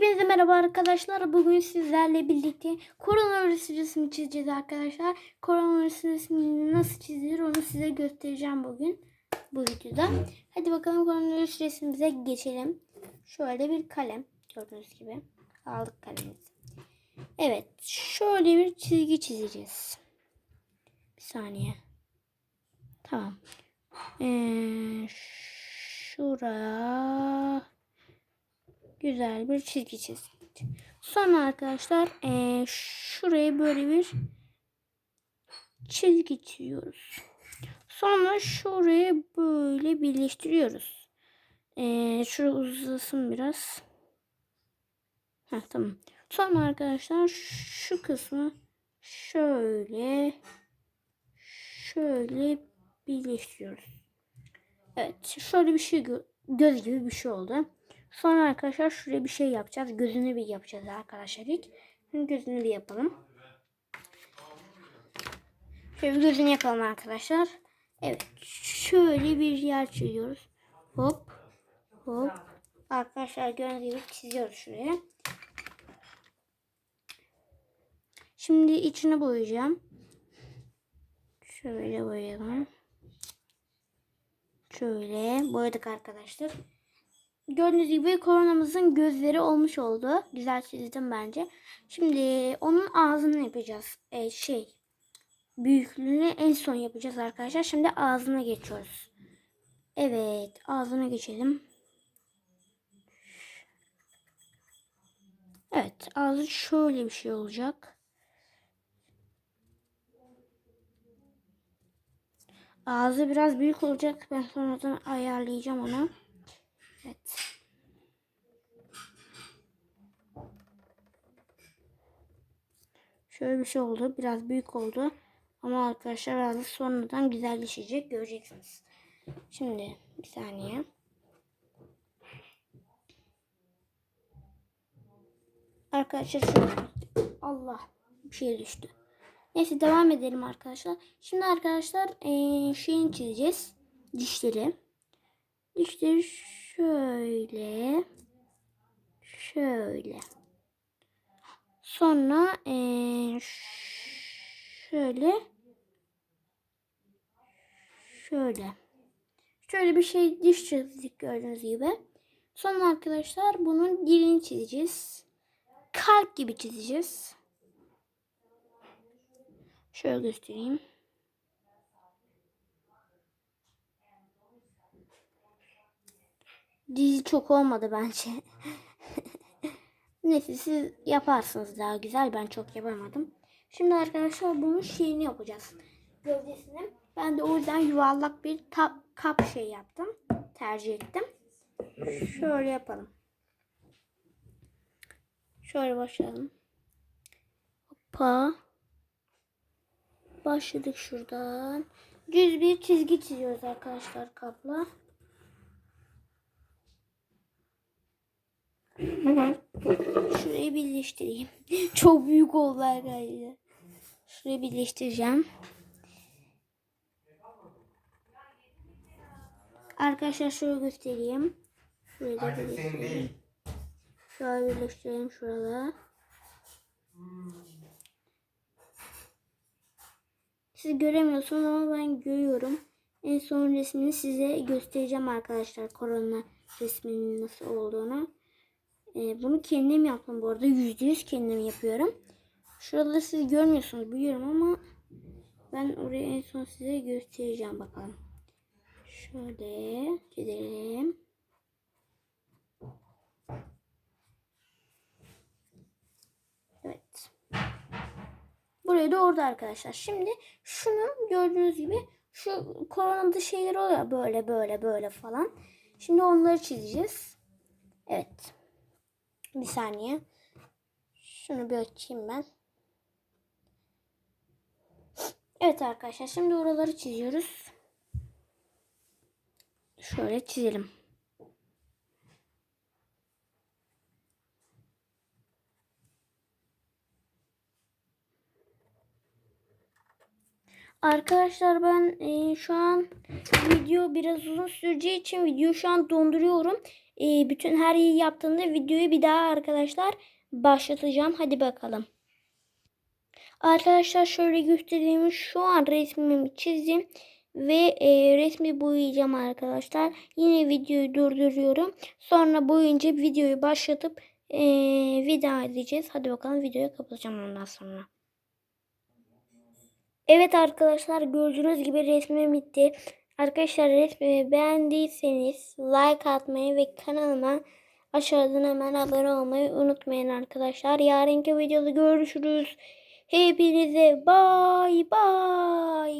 Hepinize merhaba arkadaşlar. Bugün sizlerle birlikte koronavirüs resmi çizeceğiz arkadaşlar. Koronavirüs resmini nasıl çizilir onu size göstereceğim bugün bu videoda. Hadi bakalım koronavirüs resmimize geçelim. Şöyle bir kalem gördüğünüz gibi aldık kalemimizi. Evet şöyle bir çizgi çizeceğiz. Bir saniye. Tamam. Ee, şuraya güzel bir çizgi çizdik. Sonra arkadaşlar eee, şuraya böyle bir çizgi çiziyoruz. Sonra şuraya böyle birleştiriyoruz. Eee şurası uzasın biraz. Heh, tamam. Sonra arkadaşlar şu kısmı şöyle şöyle birleştiriyoruz. Evet şöyle bir şey gö- göz gibi bir şey oldu. Sonra arkadaşlar şuraya bir şey yapacağız. Gözünü bir yapacağız arkadaşlar ilk. Gözünü bir yapalım. Şöyle bir gözünü yapalım arkadaşlar. Evet. Şöyle bir yer çiziyoruz. Hop. Hop. Arkadaşlar gördüğünüz gibi çiziyoruz şuraya. Şimdi içine boyayacağım. Şöyle boyayalım. Şöyle boyadık arkadaşlar. Gördüğünüz gibi koronamızın gözleri olmuş oldu. Güzel çizdim bence. Şimdi onun ağzını yapacağız. Ee, şey büyüklüğünü en son yapacağız arkadaşlar. Şimdi ağzına geçiyoruz. Evet ağzına geçelim. Evet ağzı şöyle bir şey olacak. Ağzı biraz büyük olacak. Ben sonradan ayarlayacağım onu. Evet. Şöyle bir şey oldu. Biraz büyük oldu. Ama arkadaşlar ağzı sonradan güzelleşecek. Göreceksiniz. Şimdi bir saniye. Arkadaşlar şöyle. Allah bir şey düştü. Neyse devam edelim arkadaşlar. Şimdi arkadaşlar eee şeyini çizeceğiz. Dişleri. Dişleri şöyle. Şöyle. Sonra eee şöyle. Şöyle. Şöyle bir şey diş çizdik gördüğünüz gibi. Sonra arkadaşlar bunun dilini çizeceğiz. Kalp gibi çizeceğiz. Şöyle göstereyim. Dizi çok olmadı bence. Neyse siz yaparsınız daha güzel. Ben çok yapamadım. Şimdi arkadaşlar bunun şeyini yapacağız. Gövdesini. Ben de o yüzden yuvarlak bir tap, kap şey yaptım. Tercih ettim. Şöyle yapalım. Şöyle başlayalım. Hoppa. Başladık şuradan. Düz bir çizgi çiziyoruz arkadaşlar kapla. Şurayı birleştireyim. Çok büyük oldu arkadaşlar. Şurayı birleştireceğim. Arkadaşlar şöyle göstereyim. Şurayı da birleştireyim. Şöyle birleştirelim şurada. Siz göremiyorsunuz ama ben görüyorum. En son resmini size göstereceğim arkadaşlar. Korona resminin nasıl olduğunu. Ee, bunu kendim yaptım bu arada. Yüzde yüz kendim yapıyorum. Şurada siz görmüyorsunuz biliyorum ama ben oraya en son size göstereceğim bakalım. Şöyle gidelim. Evet. Buraya da orada arkadaşlar. Şimdi şunun gördüğünüz gibi şu koronada şeyler oluyor böyle böyle böyle falan. Şimdi onları çizeceğiz. Evet. Bir saniye. Şunu bir açayım ben. Evet arkadaşlar şimdi oraları çiziyoruz. Şöyle çizelim. Arkadaşlar ben e, şu an video biraz uzun süreceği için video şu an donduruyorum. E, bütün her yeri yaptığımda videoyu bir daha arkadaşlar başlatacağım. Hadi bakalım. Arkadaşlar şöyle göstereyim. Şu an resmimi çizdim ve e, resmi boyayacağım arkadaşlar. Yine videoyu durduruyorum. Sonra boyunca videoyu başlatıp e, vida edeceğiz. Hadi bakalım videoyu kapatacağım ondan sonra. Evet arkadaşlar gördüğünüz gibi resmim bitti. Arkadaşlar resmimi beğendiyseniz like atmayı ve kanalıma aşağıdan hemen abone olmayı unutmayın arkadaşlar. Yarınki videoda görüşürüz. Hepinize bay bay.